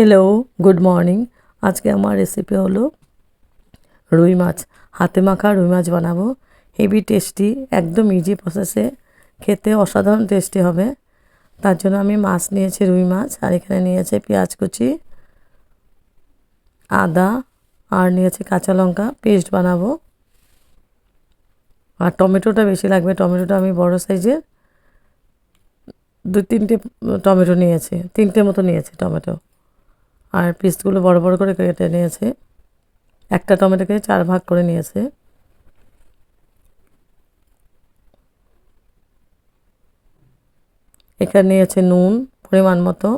Hello good morning আজকে আমার recipe হলো রুই মাছ। হাতে মাখা রুই মাছ বানাবো। হেভি টেস্টি একদম ইজি প্রসেসে খেতে অসাধারণ টেস্টি হবে। তার জন্য আমি মাছ নিয়েছি, রুই মাছ, আর এখানে নিয়েছে পেঁয়াজ কুচি, আদা, আর নিয়েছি কাঁচা লঙ্কা। পেস্ট বানাবো। আর টমেটোটা বেশি লাগবে। টমেটোটা আমি বড় সাইজের দু তিনটে টমেটো নিয়েছি। তিনটে মতো নিয়েছি টমেটো। আর পিসগুলো বড় বড় করে কেটে নিয়েছে। একটা টমেটোকে চার ভাগ করে নিয়েছে। এখানে নিয়েছে নুন, পরিমাণ মতো,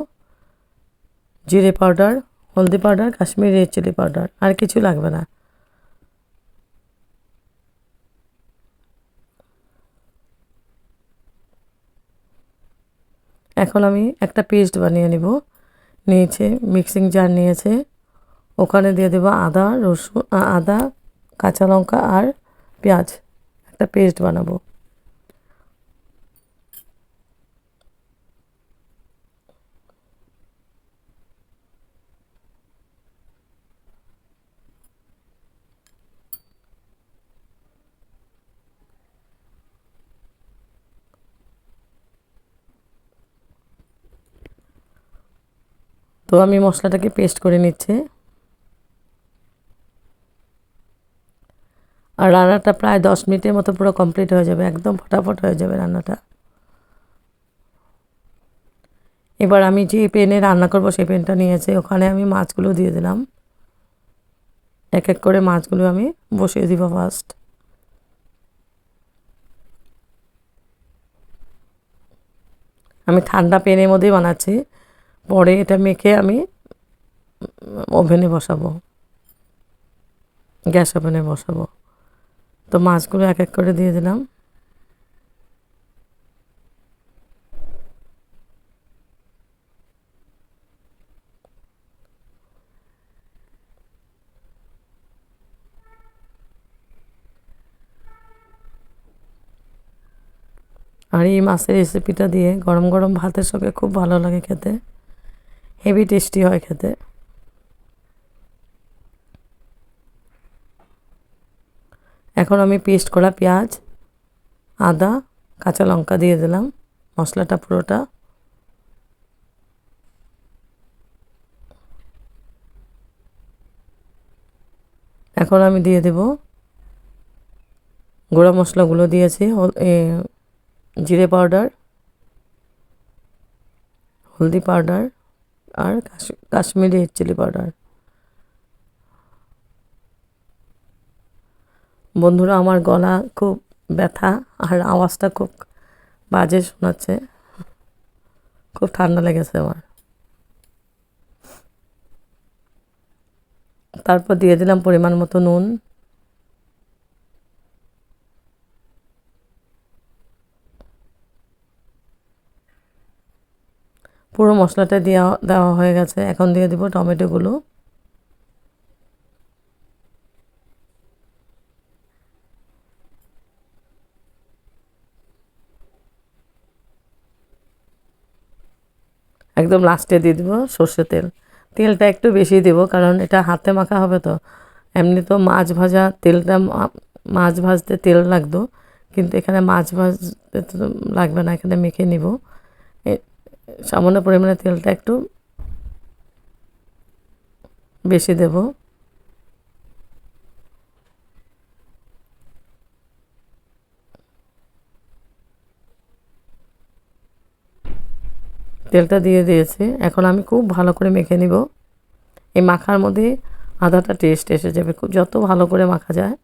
জিরে পাউডার, হলদি powder, Kashmiri red chilli powder, আর কিছু লাগবে না। এখন আমি একটা পেস্ট বানিয়ে নিব। নিয়েছে মিক্সিং জার নিয়েছে। ওখানে দিয়ে দেবো আদা, রসুন আদা, কাঁচা লঙ্কা আর পেঁয়াজ। একটা পেস্ট বানাবো। তো আমি মশলাটাকে পেস্ট করে নিচ্ছি। আর রান্নাটা প্রায় দশ মিনিটের মতো পুরো কমপ্লিট হয়ে যাবে, একদম ফটাফট হয়ে যাবে রান্নাটা। এবার আমি যে পেনে রান্না করব সেই পেনটা নিয়েছি, ওখানে আমি মাছগুলো দিয়ে দিলাম। এক এক করে মাছগুলো আমি বসিয়ে দিব ফার্স্ট আমি ঠান্ডা পেনের মধ্যেই বানাচ্ছি। পরে এটা মেখে আমি ওভেনে বসাবো, গ্যাস ওভেনে বসাবো। তো মাছগুলো এক এক করে দিয়ে দিলাম। আর এই মাছের রেসিপিটা দিয়ে গরম গরম ভাতের সঙ্গে খুব ভালো লাগে খেতে। হেভি টেস্টি হয় খেতে। এখন আমি পেস্ট করা পেঁয়াজ, আদা, কাঁচা লঙ্কা দিয়ে দিলাম, মশলাটা পুরোটা। এখন আমি দিয়ে দেব গোড়া মশলাগুলো দিয়েছি জিরে পাউডার, হলদি পাউডার। আর কাশ্মীরি রেড চিলি পাউডার বন্ধুরা, আমার গলা খুব ব্যথা আর আওয়াজটা খুব বাজে শোনাচ্ছে। খুব ঠান্ডা লেগেছে আমার। তারপর দিয়ে দিলাম পরিমাণ মতো নুন। পুরো মশলাটা দেওয়া দেওয়া হয়ে গেছে। এখন দিয়ে দেবো টমেটোগুলো। একদম লাস্টে দিয়ে দেবো সর্ষে তেল। তেলটা একটু বেশি দেব, কারণ এটা হাতে মাখা হবে তো। এমনি তো মাছ ভাজা তেলটা মাছ ভাজতে তেল লাগতো, কিন্তু এখানে মাছ ভাজতে তো লাগবে না, এখানে মেখে নিব। সামান্য পরিমাণে তেলটা একটু বেশি দেব। তেলটা দিয়ে দিয়েছি। এখন আমি খুব ভালো করে মেখে নিব। এই মাখার মধ্যে আদাটা টেস্ট এসে যাবে। খুব যত ভালো করে মাখা যায়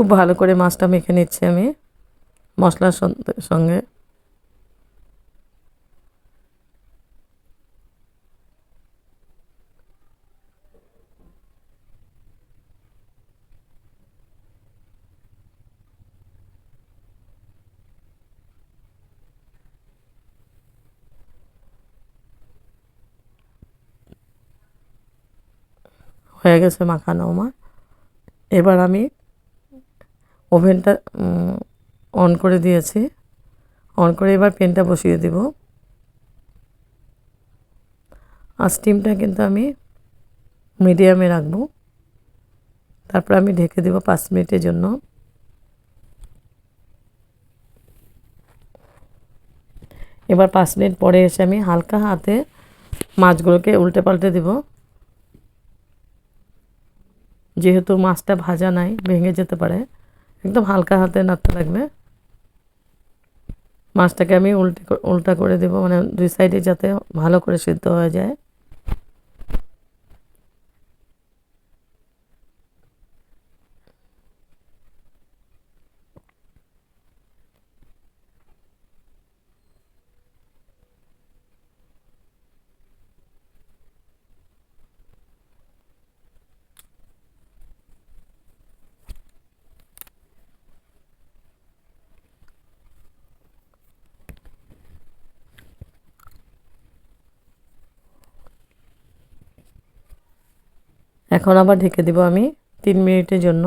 খুব ভালো করে মাছটা মেখে নিচ্ছি আমি মশলার সঙ্গে। হয়ে গেছে মাখানো আমার। এবার আমি ওভেনটা অন করে দিয়েছি। অন করে এবার পেনটা বসিয়ে দিব। আর স্টিমটা কিন্তু আমি মিডিয়ামে রাখব। তারপর আমি ঢেকে দেব পাঁচ মিনিটের জন্য। এবার পাঁচ মিনিট পরে এসে আমি হালকা হাতে মাছগুলোকে উল্টে পাল্টে দেব। যেহেতু মাছটা ভাজা নাই, ভেঙে যেতে পারে। একদম হালকা হাতে নাড়তে লাগবে। মাছটাকে আমি উল্টে উল্টা করে দেবো মানে দুই সাইডে যাতে ভালো করে সিদ্ধ হয়ে যায়। এখন আবার ঢেকে দেব আমি তিন মিনিটের জন্য।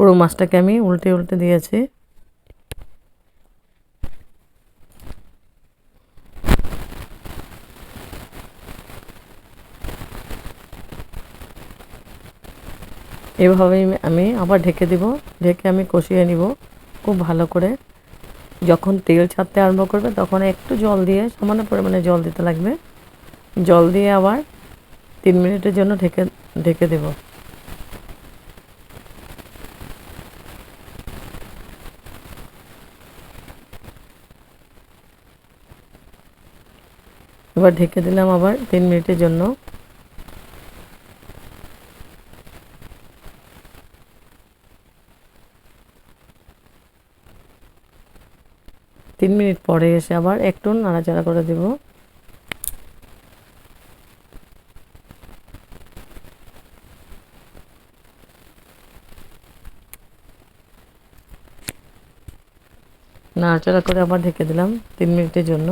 পুরো মাছটাকে আমি উল্টে উল্টে দিয়েছি। এভাবেই আমি আবার ঢেকে দিব। ঢেকে আমি কষিয়ে নিব খুব ভালো করে। যখন তেল ছাড়তে আরম্ভ করবে তখন একটু জল দিয়ে, সামান্য পরিমাণে জল দিতে লাগবে। জল দিয়ে আবার তিন মিনিটের জন্য ঢেকে ঢেকে দেবো। এবার ঢেকে দিলাম আবার তিন মিনিটের জন্য। তিন মিনিট পরে এসে আবার একটু নাড়াচাড়া করে দেব। নাড়াচাড়া করে আবার ঢেকে দিলাম তিন মিনিটের জন্য।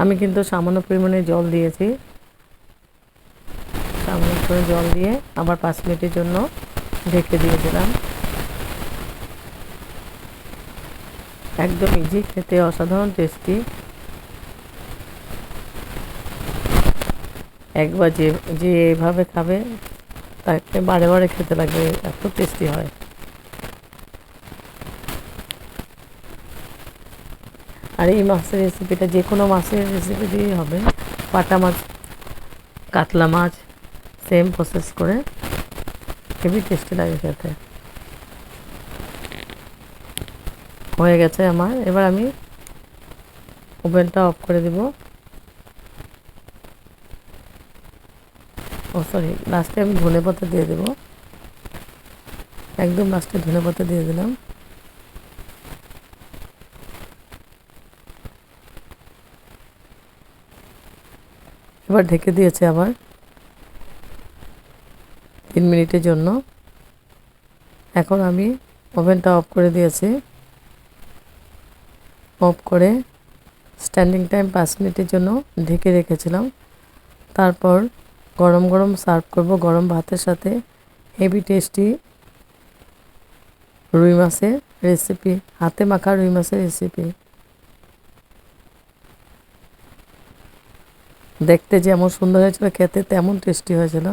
আমি কিন্তু সামান্য পরিমাণে জল দিয়েছি। সামান্য করে জল দিয়ে আবার পাঁচ মিনিটের জন্য ঢেকে দিয়ে দিলাম একদম ইজি খেতে অসাধারণ টেস্টি একবার যে যে এভাবে খাবে, তাকে বারে বারে খেতে লাগবে, এত টেস্টি হয়। আর এই মাছের রেসিপিটা যে কোনো মাছের রেসিপি দিয়েই হবে। পাটা মাছ, কাতলা মাছ সেম প্রসেস করে খুবই টেস্টি লাগে খেতে। হয়ে গেছে আমার। এবার আমি ওভেনটা অফ করে দিব। ও সরি লাস্টে আমি ধনে পাতা দিয়ে দেবো। একদম লাস্টে ধনে পাতা দিয়ে দিলাম। এবার ঢেকে দিয়েছে আবার তিন মিনিটের জন্য। এখন আমি ওভেনটা অফ করে দিয়েছি। অফ করে স্ট্যান্ডিং টাইম পাঁচ মিনিটের জন্য ঢেকে রেখেছিলাম। তারপর গরম গরম সার্ভ করব। গরম ভাতের সাথে হেভি টেস্টি রুই মাছের রেসিপি হাতে মাখা রুই মাছের রেসিপি দেখতে যেমন সুন্দর হয়েছিল খেতে তেমন টেস্টি হয়েছিল।